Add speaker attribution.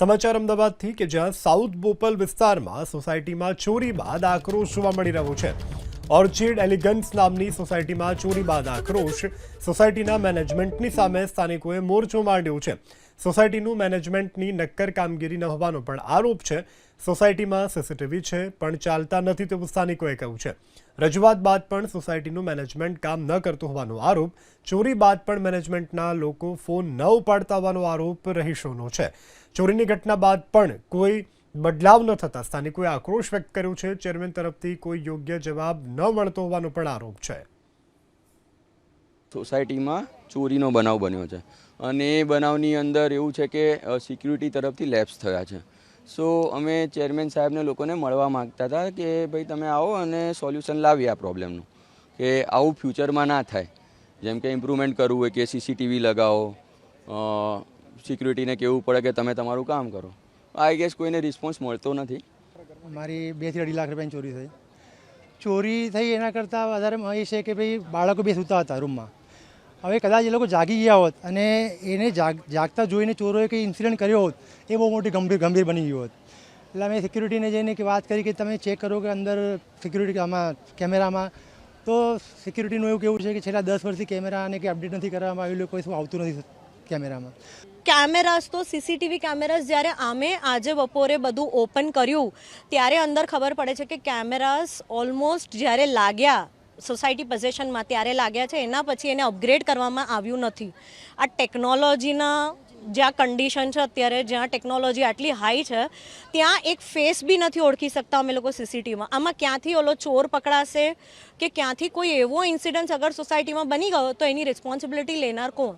Speaker 1: સમાચાર અમદાવાદથી કે જ્યાં સાઉથ બોપલ વિસ્તારમાં સોસાયટીમાં ચોરી બાદ આક્રોશ જોવા મળી રહ્યો છે. ઓર્ચિડ એલિગન્સ નામની સોસાયટીમાં ચોરી બાદ આક્રોશ સોસાયટીના મેનેજમેન્ટની સામે સ્થાનિકોએ મોરચો માંડ્યો છે. સોસાયટીનું મેનેજમેન્ટની નક્કર કામગીરી ન હોવાનો પણ આરોપ છે. સોસાયટીમાં સીસીટીવી છે, પણ ચાલતા નથી તેવું સ્થાનિકોએ કહ્યું છે. રજૂઆત બાદ પણ સોસાયટીનું મેનેજમેન્ટ કામ ન કરતું હોવાનો આરોપ, ચોરી બાદ પણ મેનેજમેન્ટના લોકો ફોન ન ઉપાડતા હોવાનો આરોપ રહીશોનો છે. ચોરીની ઘટના બાદ પણ કોઈ બદલાવ ન થતા સ્થાનિકોએ આક્રોશ વ્યક્ત કર્યો છે. ચેરમેન તરફથી કોઈ યોગ્ય જવાબ ન મળતો હોવાનો પણ આરોપ છે.
Speaker 2: સોસાયટીમાં ચોરીનો બનાવ બન્યો છે અને એ બનાવની અંદર એવું છે કે સિક્યુરિટી તરફથી લેબ્સ થયા છે. સો, અમે ચેરમેન સાહેબને લોકોને મળવા માંગતા હતા કે, ભાઈ, તમે આવો અને સોલ્યુશન લાવીએ આ પ્રોબ્લેમનું. કે આવું ફ્યુચરમાં ના થાય. જેમ કે ઇમ્પ્રુવમેન્ટ કરવું હોય કે સીસીટીવી લગાવો. સિક્યુરિટીને કહેવું પડે કે, તમે તમારું કામ કરો. આઈ ગેસ કોઈને રિસ્પોન્સ મળતો નથી.
Speaker 3: મારી બેથી અઢી લાખ રૂપિયાની ચોરી થઈ. ચોરી થઈ એના કરતાં વધારે એ છે કે ભાઈ બાળકો બે સૂતા હતા રૂમમાં. હવે કદાચ એ લોકો જાગી ગયા હોત અને એને જાગ, જાગતા જોઈને ચોરોએ કંઈ ઇન્સિડન્ટ કર્યો હોત, એ બહુ મોટી ગંભીર ગંભીર બની ગયું હોત. એટલે અમે સિક્યુરિટીને જઈને કે વાત કરી કે તમે ચેક કરો કે અંદર સિક્યુરિટી આમાં, કેમેરામાં. તો સિક્યુરિટીનું એવું કેવું છે કે છેલ્લા દસ વર્ષથી કેમેરાને કે અપડેટ નથી કરવામાં આવેલું કોઈ શું આવતું નથી. કેમેરામાં?
Speaker 4: કેમેરાસ તો સીસીટીવી કેમેરાસ જ્યારે આમે આજે બપોરે બધું ઓપન કર્યું, ત્યારે અંદર ખબર પડે છે કે કેમેરાસ ઓલમોસ્ટ જ્યારે લાગ્યા, સોસાયટી પોઝેશનમાં ત્યારે લાગ્યા છે, એના પછી એને અપગ્રેડ કરવામાં આવ્યું નથી. આ ટેકનોલોજીના જ્યાં કન્ડિશન છે અત્યારે, જ્યાં ટેકનોલોજી આટલી હાઈ છે, ત્યાં એક ફેસ બી નથી ઓળખી શકતા અમે લોકો સીસીટીવીમાં. આમાં ક્યાંથી ઓલો ચોર પકડાશે કે ક્યાંથી કોઈ એવો ઇન્સિડન્સ અગર સોસાયટીમાં બની ગયો, તો એની રિસ્પોન્સિબિલિટી લેનાર કોણ?